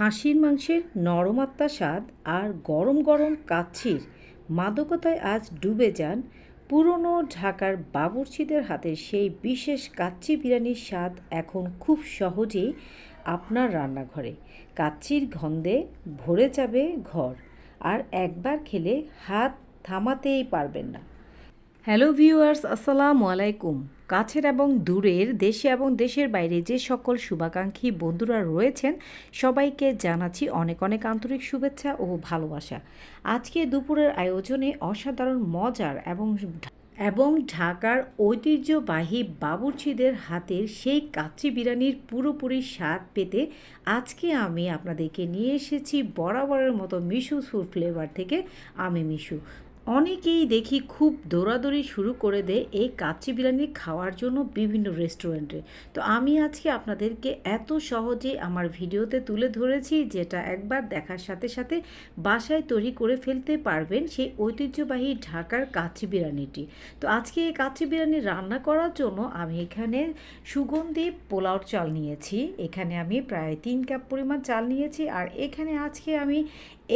খাসির মাংসের নরমাত্মা স্বাদ আর গরম গরম কাচ্ছির মাদকতায় আজ ডুবে যান পুরনো ঢাকার বাবুর্চিদের হাতে সেই বিশেষ কাচ্চি বিরিয়ানির স্বাদ এখন খুব সহজেই আপনার রান্নাঘরে। কাচ্চির গন্ধে ভরে যাবে ঘর, আর একবার খেলে হাত থামাতেই পারবেন না। হ্যালো ভিউয়ার্স, আসসালামু আলাইকুম। কাছের এবং দূরের, দেশে এবং দেশের বাইরে যে সকল শুভাকাঙ্ক্ষী বন্ধুরা রয়েছেন, সবাইকে জানাচ্ছি অনেক অনেক আন্তরিক শুভেচ্ছা ও ভালোবাসা। আজকে দুপুরের আয়োজনে অসাধারণ মজার এবং এবং ঢাকার ঐতিহ্যবাহী বাবুর্চিদের হাতের সেই কাচ্চি বিরিয়ানির পুরোপুরি স্বাদ পেতে আজকে আমি আপনাদেরকে নিয়ে এসেছি বরাবরের মতো মিশু ফুড ফ্লেভার থেকে, আমি মিশু। অনেকেই দেখি খুব দৌড়াদৌড়ি শুরু করে দেয় এই কাচ্চি বিরিয়ানি খাওয়ার জন্য বিভিন্ন রেস্টুরেন্টে তো আমি আজকে আপনাদেরকে এত সহজে আমার ভিডিওতে তুলে ধরেছি যেটা একবার দেখার সাথে সাথে বাসায় তৈরি করে ফেলতে পারবেন সেই ঐতিহ্যবাহী ঢাকার কাচ্চি বিরিয়ানিটি। তো আজকে এই কাচ্চি বিরিয়ানি রান্না করার জন্য আমি এখানে সুগন্ধি পোলাওর চাল নিয়েছি, এখানে আমি প্রায় তিন কাপ পরিমাণ চাল নিয়েছি, আর এখানে আজকে আমি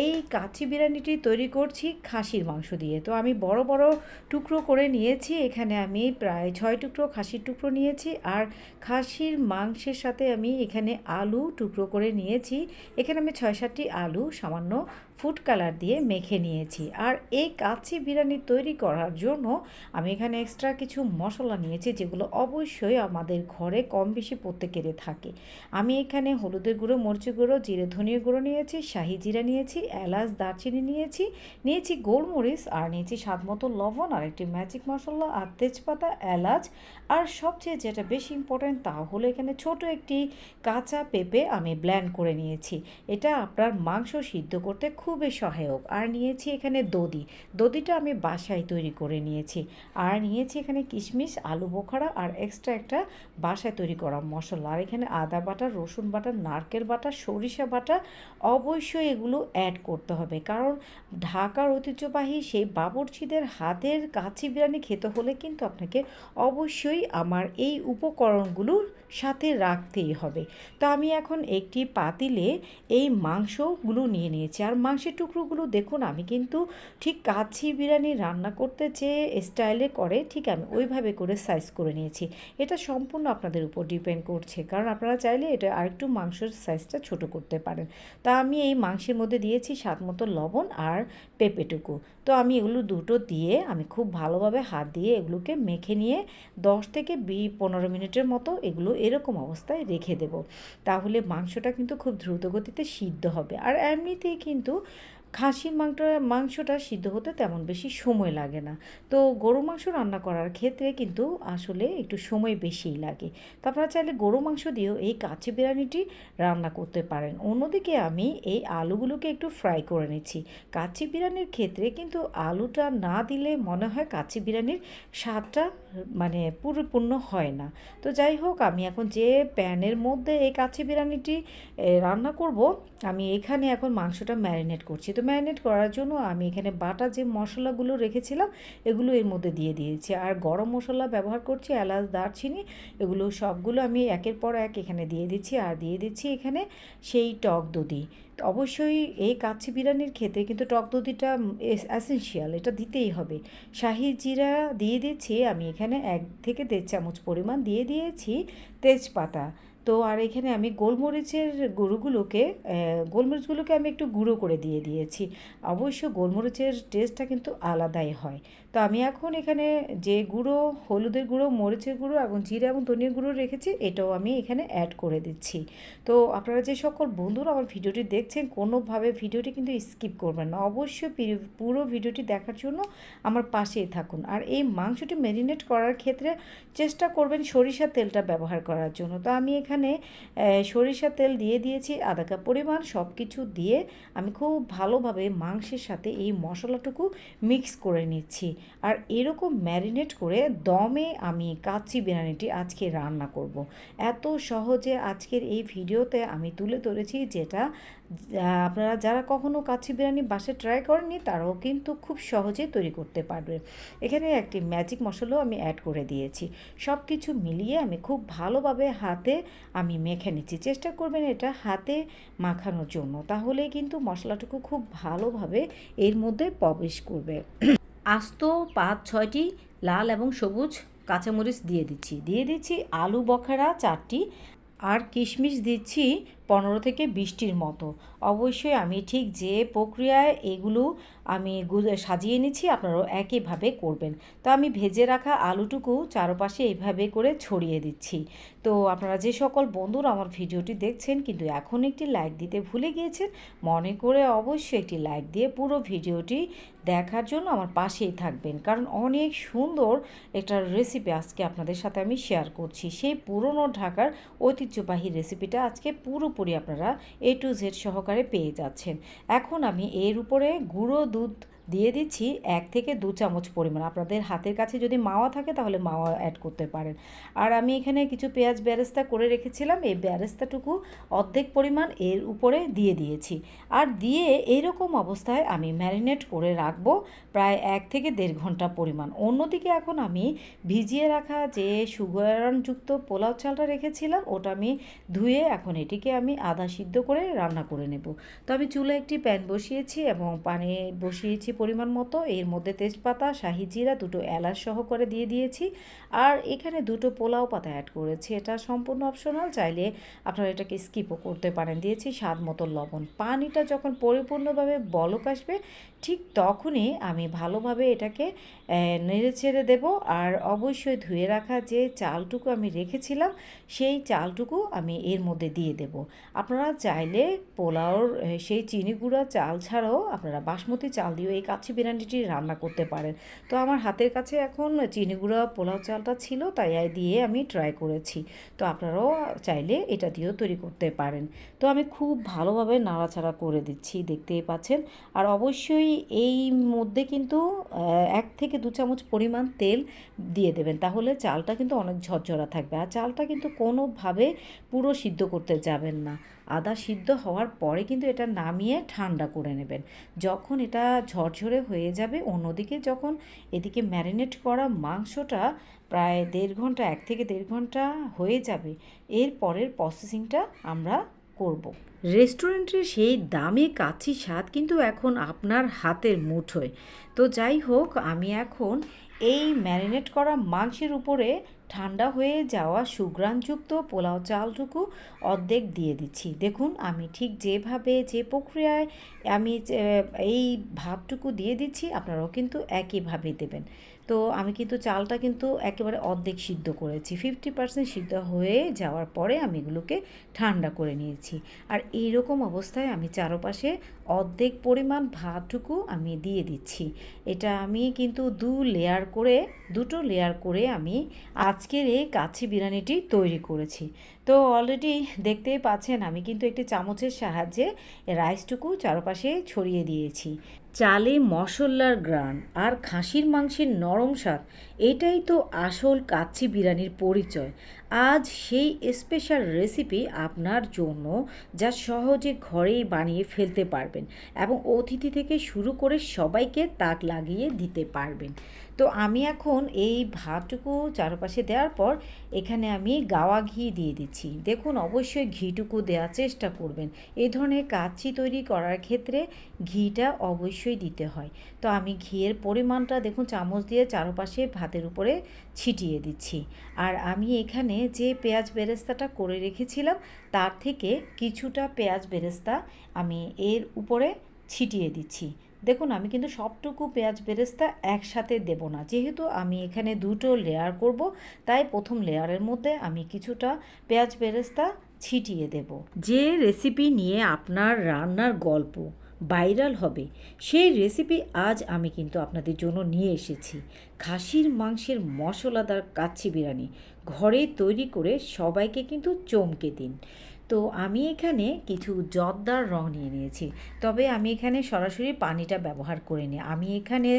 এই কাচ্চি বিরিয়ানিটি তৈরি করছি খাসির মাংস। দিয়ে। তো আমি বড় বড় টুকরো করে নিয়েছি। এখানে আমি প্রায় ছয় টুকরো খাসির টুকরো নিয়েছি আর খাসির মাংসের সাথে আমি এখানে আলু টুকরো করে নিয়েছি। এখানে আমি ছয়, সাতটি আলু সামান্য ফুড কালার দিয়ে মেখে নিয়েছি। আর এই কাচ্চি বিরিয়ানি তৈরি করার জন্য আমি এখানে এক্সট্রা কিছু মশলা নিয়েছি, যেগুলো অবশ্যই আমাদের ঘরে কম বেশি প্রত্যেকেরই থাকে। আমি এখানে হলুদের গুঁড়ো, মরিচের গুঁড়ো, জিরে ধনিয়া গুঁড়ো নিয়েছি, শাহি জিরা নিয়েছি, এলাচ, দারচিনি নিয়েছি নিয়েছি গোলমরিচ, আর নিয়েছি স্বাদ মতো লবণ আর একটি ম্যাজিক মশলা, আর তেজপাতা, এলাচ। আর সবচেয়ে যেটা বেশি ইম্পর্ট্যান্ট তা হলো এখানে ছোট একটি কাঁচা পেঁপে আমি ব্ল্যান্ড করে নিয়েছি। এটা আপনার মাংস সিদ্ধ করতে খুবই সহায়ক। আর নিয়েছি এখানে দদি দদিটা আমি বাসায় তৈরি করে নিয়েছি। আর নিয়েছি এখানে কিশমিশ, আলু বোখারা আর এক্সট্রা একটা বাসায় তৈরি করা মশলা। আর এখানে আদা বাটা, রসুন বাটা, নারকেল বাটা, সরিষা বাটা অবশ্যই এগুলো অ্যাড করতে হবে। কারণ ঢাকার ঐতিহ্যবাহী সেই বাবরচিদের হাতের কাছি বিরিয়ানি খেতে হলে কিন্তু আপনাকে অবশ্যই আমার এই উপকরণগুলোর সাথে রাখতেই হবে। তো আমি এখন একটি পাতিলে এই মাংসগুলো নিয়ে নিয়েছি। আর মাংসের টুকরোগুলো দেখুন আমি কিন্তু ঠিক কাছি বিরিয়ানি রান্না করতে যে স্টাইলে করে ঠিক আমি ওইভাবে করে সাইজ করে নিয়েছি। এটা সম্পূর্ণ আপনাদের উপর ডিপেন্ড করছে, কারণ আপনারা চাইলে এটা আরেকটু মাংসের সাইজটা ছোট করতে পারেন। তা আমি এই মাংসের মধ্যে দিয়েছি স্বাদ মতো লবণ আর পেঁপেটুকু। তো আমি এগুলো দুটো দিয়ে আমি খুব ভালোভাবে হাত দিয়ে এগুলোকে মেখে নিয়ে দশ থেকে বি পনেরো মিনিটের মতো এগুলো এরকম অবস্থায় রেখে দেব। তাহলে মাংসটা কিন্তু খুব দ্রুত গতিতে সিদ্ধ হবে। আর এমনিতেই কিন্তু খাসির মাংসটা মাংসটা সিদ্ধ হতে তেমন বেশি সময় লাগে না। তো গরু মাংস রান্না করার ক্ষেত্রে কিন্তু আসলে একটু সময় বেশিই লাগে। তো আপনারা চাইলে গরু মাংস দিয়েও এই কাচ্চি বিরিয়ানিটি রান্না করতে পারেন। অন্যদিকে আমি এই আলুগুলোকে একটু ফ্রাই করে নিচ্ছি। কাচ্চি বিরিয়ানির ক্ষেত্রে কিন্তু আলুটা না দিলে মনে হয় কাচ্চি বিরিয়ানির স্বাদটা মানে পরিপূর্ণ হয় না। তো যাই হোক, আমি এখন যে প্যানের মধ্যে এই কাচ্চি বিরিয়ানিটি রান্না করব, আমি এখানে এখন মাংসটা ম্যারিনেট করছি। তো ম্যারিনেট করার জন্য আমি এখানে বাটা যে মশলাগুলো রেখেছিলাম, এগুলো এর মধ্যে দিয়ে দিয়েছি। আর গরম মশলা ব্যবহার করছি, এলাচ, দারচিনি, এগুলো সবগুলো আমি একের পর এক এখানে দিয়ে দিচ্ছি। আর দিয়ে দিচ্ছি এখানে সেই টক দধি। অবশ্যই এই কাচ্চি বিরিয়ানির ক্ষেত্রে কিন্তু টক দধিটা অ্যাসেন্সিয়াল এটা দিতেই হবে। শাহি জিরা দিয়ে দিচ্ছি, আমি এখানে এক থেকে দেড় চামচ পরিমাণ দিয়ে দিয়েছি তেজপাতা। তো আর এখানে আমি গোলমরিচের গুঁড়োগুলোকে গোলমরিচগুলোকে আমি একটু গুঁড়ো করে দিয়ে দিয়েছি। অবশ্য গোলমরিচের টেস্টটা কিন্তু আলাদাই হয়। তো আমি এখন এখানে যে গুঁড়ো, হলুদের গুঁড়ো, মরিচের গুঁড়ো এবং জিরা এবং ধনিয়ার গুঁড়ো রেখেছি, এটাও আমি এখানে অ্যাড করে দিচ্ছি। তো আপনারা যে সকল বন্ধুরা আমার ভিডিওটি দেখছেন, কোনোভাবে ভিডিওটি কিন্তু স্কিপ করবেন না। অবশ্যই পুরো ভিডিওটি দেখার জন্য আমার পাশেই থাকুন। আর এই মাংসটি ম্যারিনেট করার ক্ষেত্রে চেষ্টা করবেন সরিষার তেলটা ব্যবহার করার জন্য। তো আমি এখানে সরিষা তেল দিয়ে দিয়েছি আধা কাপ পরিমাণ সব কিছু দিয়ে আমি খুব ভালোভাবে মাংসের সাথে এই মশলাটুকু মিক্স করে নিচ্ছি আর এরকম ম্যারিনেট করে দমে আমি কাচ্চি বিরিয়ানিটি আজকে রান্না করব। এত সহজে আজকের এই ভিডিওতে আমি তুলে ধরেছি যেটা আপনারা যারা কখনো কাচ্চি বিরিয়ানি বাসে ট্রাই করেননি, তারাও কিন্তু খুব সহজে তৈরি করতে পারবে। এখানে একটি ম্যাজিক মশলাও আমি অ্যাড করে দিয়েছি। সব কিছু মিলিয়ে আমি খুব ভালোভাবে হাতে আমি মেখে নিচ্ছি। চেষ্টা করবেন এটা হাতে মাখানোর জন্য। তাহলে কিন্তু মশলাটুকু খুব ভালোভাবে এর মধ্যে প্রবেশ করবে। আস্ত পাঁচ, ছয়টি লাল এবং সবুজ কাঁচামরিচ দিয়ে দিচ্ছি। দিয়ে দিচ্ছি আলু বখারা চারটি। আর কিশমিশ দিচ্ছি পনেরো থেকে বিশটির মতো। অবশ্যই আমি ঠিক যে প্রক্রিয়ায় এগুলো আমি সাজিয়ে নিচ্ছি, আপনারাও একইভাবে করবেন। তো আমি ভেজে রাখা আলুটুকু চারপাশে এইভাবে করে ছড়িয়ে দিচ্ছি। তো আপনারা যে সকল বন্ধুরা আমার ভিডিওটি দেখছেন, কিন্তু এখন একটি লাইক দিতে ভুলে গিয়েছেন, মনে করে অবশ্যই একটি লাইক দিয়ে পুরো ভিডিওটি দেখার জন্য আমার পাশেই থাকবেন। কারণ অনেক সুন্দর একটা রেসিপি আজকে আপনাদের সাথে আমি শেয়ার করছি। সেই পুরনো ঢাকার ঐতিহ্যবাহী রেসিপিটা আজকে পুরোপুরি আপনারা এ টু জেড সহকারে পেয়ে যাচ্ছেন। এখন আমি এর উপরে গুঁড়ো দুধ দিয়ে দিচ্ছি এক থেকে দু চামচ পরিমাণ। আপনাদের হাতের কাছে যদি মাওয়া থাকে তাহলে মাওয়া অ্যাড করতে পারেন। আর আমি এখানে কিছু পেঁয়াজ ব্যারেস্তা করে রেখেছিলাম। এই ব্যারেস্তাটুকু অর্ধেক পরিমাণ এর উপরে দিয়ে দিয়েছি। আর দিয়ে এইরকম অবস্থায় আমি ম্যারিনেট করে রাখব প্রায় এক থেকে দেড় ঘণ্টা পরিমাণ। অন্যদিকে এখন আমি ভিজিয়ে রাখা যে সুগারযুক্ত পোলাও চালটা রেখেছিলাম, ওটা আমি ধুয়ে এখন এটিকে আমি আধা সিদ্ধ করে রান্না করে নেব। তো আমি চুলে একটি প্যান বসিয়েছি এবং পানি বসিয়েছি পরিমাণ মতো, এর মধ্যে তেজপাতা, শাহি জিরা দুটো এলাচ সহ করে দিয়ে দিয়েছি। আর এখানে দুটো পোলাও পাতা অ্যাড করেছি। এটা সম্পূর্ণ অপশনাল চাইলে আপনারা এটাকে স্কিপও করতে পারেন। দিয়েছি স্বাদ মতো লবণ। পানিটা যখন পরিপূর্ণভাবে বলক আসবে, ঠিক তখনই আমি ভালোভাবে এটাকে নেড়ে ছেড়ে দেব। আর অবশ্যই ধুয়ে রাখা যে চালটুকু আমি রেখেছিলাম, সেই চালটুকু আমি এর মধ্যে দিয়ে দেব। আপনারা চাইলে পোলাওর সেই চিনি গুঁড়া চাল ছাড়াও আপনারা বাসমতি চাল দিয়েও এই কাচ্চি বিরিয়ানিটি রান্না করতে পারেন। তো আমার হাতের কাছে এখন চিনি গুঁড়া, পোলাও চালটা ছিল, তাই দিয়ে আমি ট্রাই করেছি। তো আপনারাও চাইলে এটা দিয়েও তৈরি করতে পারেন। তো আমি খুব ভালোভাবে নাড়াচাড়া করে দিচ্ছি, দেখতেই পাচ্ছেন। আর অবশ্যই এই মধ্যে কিন্তু এক থেকে দু চামচ পরিমাণ তেল দিয়ে দেবেন, তাহলে চালটা কিন্তু অনেক ঝরঝরা থাকবে। আর চালটা কিন্তু কোনোভাবে পুরো সিদ্ধ করতে যাবেন না। আদা সিদ্ধ হওয়ার পরে কিন্তু এটা নামিয়ে ঠান্ডা করে নেবেন যখন এটা ঝরঝরে হয়ে যাবে, অন্যদিকে যখন এদিকে ম্যারিনেট করা মাংসটা প্রায় দেড় ঘণ্টা, এক থেকে দেড় ঘণ্টা হয়ে যাবে, এর পরের প্রসেসিংটা আমরা করব। রেস্টুরেন্টের সেই দামি কাছি স্বাদ কিন্তু এখন আপনার হাতের মুঠোয় তো যাই হোক, আমি এখন এই ম্যারিনেট করা মাংসের উপরে ঠান্ডা হয়ে যাওয়া সুগ্রাণযুক্ত পোলাও চালটুকু অর্ধেক দিয়ে দিচ্ছি। দেখুন, আমি ঠিক যেভাবে যে প্রক্রিয়ায় আমি এই ভাবটুকু দিয়ে দিচ্ছি, আপনারাও কিন্তু একইভাবে দেবেন। তো আমি কিন্তু চালটা কিন্তু একেবারে অর্ধেক সিদ্ধ করেছি। ফিফটি পার্সেন্ট সিদ্ধ হয়ে যাওয়ার পরে আমি এগুলোকে ঠান্ডা করে নিয়েছি। আর এইরকম অবস্থায় আমি চারপাশে অর্ধেক পরিমাণ ভাতটুকু আমি দিয়ে দিচ্ছি। এটা আমি কিন্তু দু লেয়ার করে, দুটো লেয়ার করে আমি আজকের এই কাছি বিরিয়ানিটি তৈরি করেছি। তো অলরেডি দেখতেই পাচ্ছেন আমি কিন্তু একটি চামচের সাহায্যে রাইসটুকু চারপাশে ছড়িয়ে দিয়েছি। চালে মশলার গ্রান আর খাসির মাংসের নরম স্বাদ, এটাই তো আসল কাচ্চি বিরিয়ানির পরিচয়। আজ সেই স্পেশাল রেসিপি আপনার জন্য যা সহজে ঘরেই বানিয়ে ফেলতে পারবেন এবং অতিথি থেকে শুরু করে সবাইকে তাক লাগিয়ে দিতে পারবেন। তো আমি এখন এই ভাতটুকু চারপাশে দেওয়ার পর এখানে আমি গাওয়া ঘি দিয়ে দিচ্ছি। দেখুন, অবশ্যই ঘিটুকু দেওয়ার চেষ্টা করবেন। এই ধরনের কাচ্চি তৈরি করার ক্ষেত্রে ঘিটা অবশ্যই দিতে হয়। তো আমি ঘিয়ের পরিমাণটা দেখুন, চামচ দিয়ে চারপাশে ভাতের উপরে ছিটিয়ে দিচ্ছি। আর আমি এখানে যে পেঁয়াজ বেরেস্তাটা করে রেখেছিলাম, তার থেকে কিছুটা পেঁয়াজ বেরেস্তা আমি এর উপরে ছিটিয়ে দিচ্ছি। দেখুন, আমি কিন্তু সবটুকু পেঁয়াজ বেরেস্তা একসাথে দেব না। যেহেতু আমি এখানে দুটো লেয়ার করব, তাই প্রথম লেয়ারের মধ্যে আমি কিছুটা পেঁয়াজ বেরেস্তা ছিটিয়ে দেব। যে রেসিপি নিয়ে আপনার রান্নার গল্প ভাইরাল হবে, সেই রেসিপি আজ আমি কিন্তু আপনাদের জন্য নিয়ে এসেছি। খাসির মাংসের মশলাদার কাচ্চি বিরিয়ানি। ঘরে তৈরি করে সবাইকে কিন্তু চমকে দিন। তো আমি এখানে কিছু জর্দার রং নিয়ে নিয়েছি। তবে আমি এখানে সরাসরি পানিটা ব্যবহার করিনি। আমি এখানে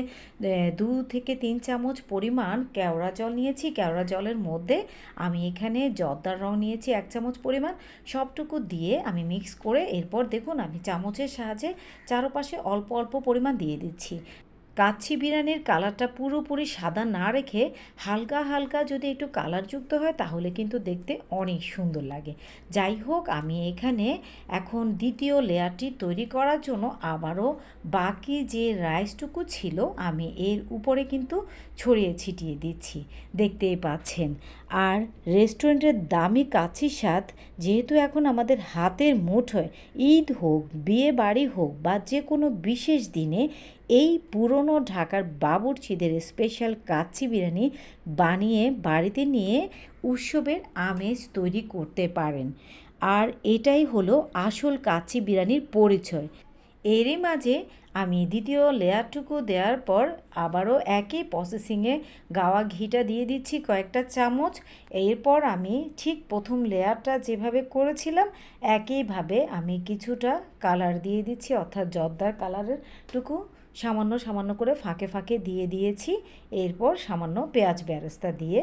দু থেকে তিন চামচ পরিমাণ কেওড়া জল নিয়েছি। কেওড়া জলের মধ্যে আমি এখানে জর্দার রং নিয়েছি, এক চামচ পরিমাণ। সবটুকু দিয়ে আমি মিক্স করে এরপর দেখুন আমি চামচের সাহায্যে চারপাশে অল্প অল্প পরিমাণ দিয়ে দিচ্ছি। কাচ্ছি বিরিয়ানির কালারটা পুরোপুরি সাদা না রেখে হালকা হালকা যদি একটু কালারযুক্ত হয়, তাহলে কিন্তু দেখতে অনেক সুন্দর লাগে। যাই হোক, আমি এখানে এখন দ্বিতীয় লেয়ারটি তৈরি করার জন্য আবারও বাকি যে রাইসটুকু ছিল, আমি এর উপরে কিন্তু ছড়িয়ে ছিটিয়ে দিচ্ছি। দেখতেই পাচ্ছেন। আর রেস্টুরেন্টের দামি কাছির স্বাদ যেহেতু এখন আমাদের হাতের মুঠোয় ঈদ হোক বিয়ে বাড়ি হোক বা যে কোনো বিশেষ দিনে, এই পুরনো ঢাকার বাবুর্চিদের স্পেশাল কাচ্চি বিরিয়ানি বানিয়ে বাড়িতে নিয়ে উৎসবের আমেজ তৈরি করতে পারেন। আর এটাই হলো আসল কাচ্চি বিরিয়ানির পরিচয়। এরই মাঝে আমি দ্বিতীয় লেয়ারটুকু দেওয়ার পর আবারও একই প্রসেসিংয়ে গাওয়া ঘিটা দিয়ে দিচ্ছি কয়েকটা চামচ। এরপর আমি ঠিক প্রথম লেয়ারটা যেভাবে করেছিলাম, একইভাবে আমি কিছুটা কালার দিয়ে দিচ্ছি, অর্থাৎ জর্দার কালারের টুকু। সামান্য সামান্য করে ফাঁকে ফাঁকে দিয়ে দিয়েছি এরপর সামান্য পেঁয়াজ বেরেস্তা দিয়ে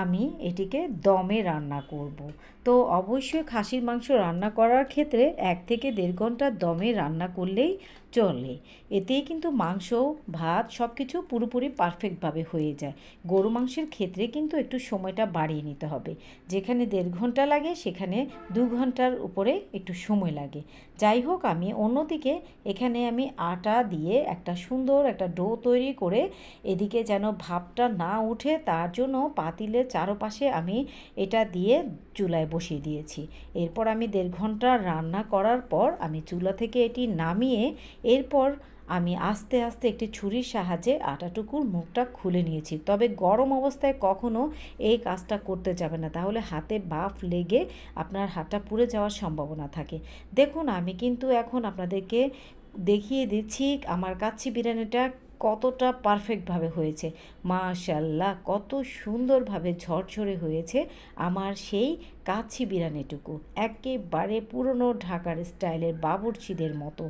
আমি এটিকে দমে রান্না করব। তো অবশ্যই খাসির মাংস রান্না করার ক্ষেত্রে এক থেকে দেড় ঘণ্টা দমে রান্না করলেই চলে। এতেই কিন্তু মাংস, ভাত সব কিছু পুরোপুরি পারফেক্টভাবে হয়ে যায়। গরু মাংসের ক্ষেত্রে কিন্তু একটু সময়টা বাড়িয়ে নিতে হবে। যেখানে দেড় ঘণ্টা লাগে, সেখানে দু ঘণ্টার উপরে একটু সময় লাগে। যাই হোক, আমি অন্যদিকে এখানে আমি আটা দিয়ে একটা সুন্দর একটা ডো তৈরি করে এদিকে যেন ভাবটা না উঠে, তার জন্য পাতিলের চারপাশে আমি এটা দিয়ে চুলায় বসিয়ে দিয়েছি। এরপর আমি দেড় ঘণ্টা রান্না করার পর আমি চুলা থেকে এটি নামিয়ে এরপর আমি আস্তে আস্তে একটি ছুরির সাহায্যে আটাটুকুর মুখটা খুলে নিয়েছি। তবে গরম অবস্থায় কখনও এই কাজটা করতে যাবে না। তাহলে হাতে বাফ লেগে আপনার হাতটা পুড়ে যাওয়ার সম্ভাবনা থাকে। দেখুন, আমি কিন্তু এখন আপনাদেরকে দেখিয়ে দিচ্ছি আমার কাচ্চি বিরিয়ানিটা কতটা পারফেক্টভাবে হয়েছে। মাশাল্লাহ কত সুন্দরভাবে ঝরঝরে হয়েছে। আমার সেই কাচ্চি বিরিয়ানিটুকু একেবারে পুরনো ঢাকার স্টাইলের বাবুর্চিদের মতো।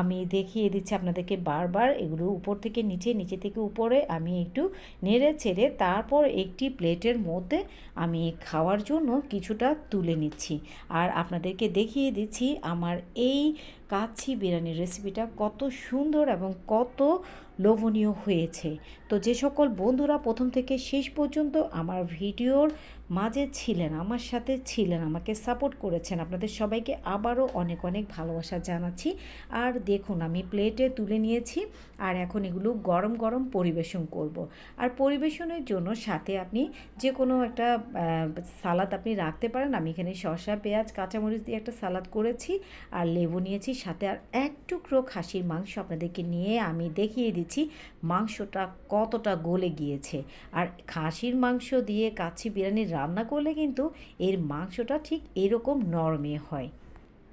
আমি দেখিয়ে দিচ্ছি আপনাদেরকে বারবার, এগুলো উপর থেকে নিচে নিচে থেকে উপরে। আমি একটু নেড়ে ছেড়ে তারপর একটি প্লেটের মধ্যে আমি খাওয়ার জন্য কিছুটা তুলে নিচ্ছি। আর আপনাদেরকে দেখিয়ে দিচ্ছি আমার এই কাচ্চি বিরিয়ানির রেসিপিটা কত সুন্দর এবং কত লোভনীয় হয়েছে। তো যে সকল বন্ধুরা প্রথম থেকে শেষ পর্যন্ত আমার ভিডিওর মাঝে ছিলেন, আমার সাথে ছিলেন, আমাকে সাপোর্ট করেছেন। আপনাদের সবাইকে আবারও অনেক অনেক ভালোবাসা জানাচ্ছি। আর দেখুন, আমি প্লেটে তুলে নিয়েছি আর এখন এগুলো গরম গরম পরিবেশন করব। আর পরিবেশনের জন্য সাথে আপনি যে কোনো একটা সালাদ আপনি রাখতে পারেন। আমি এখানে শসা, পেঁয়াজ, কাঁচামরিচ দিয়ে একটা সালাদ করেছি আর লেবু নিয়েছি। সাথে আর এক টুকরো খাসির মাংস আপনাদেরকে নিয়ে আমি দেখিয়ে দিচ্ছি মাংসটা কতটা গলে গিয়েছে। আর খাসির মাংস দিয়ে কাচ্চি বিরিয়ানি রান্না করলে কিন্তু এর মাংসটা ঠিক এরকম নরমে হয়।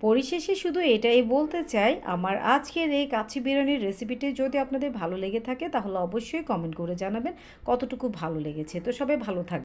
পরিশেষে শুধু এটাই বলতে চাই, আমার আজকের এই কাচ্চি বিরিয়ানির রেসিপিটি যদি আপনাদের ভালো লেগে থাকে, তাহলে অবশ্যই কমেন্ট করে জানাবেন কতটুকু ভালো লেগেছে। তো সবাই ভালো থাকবে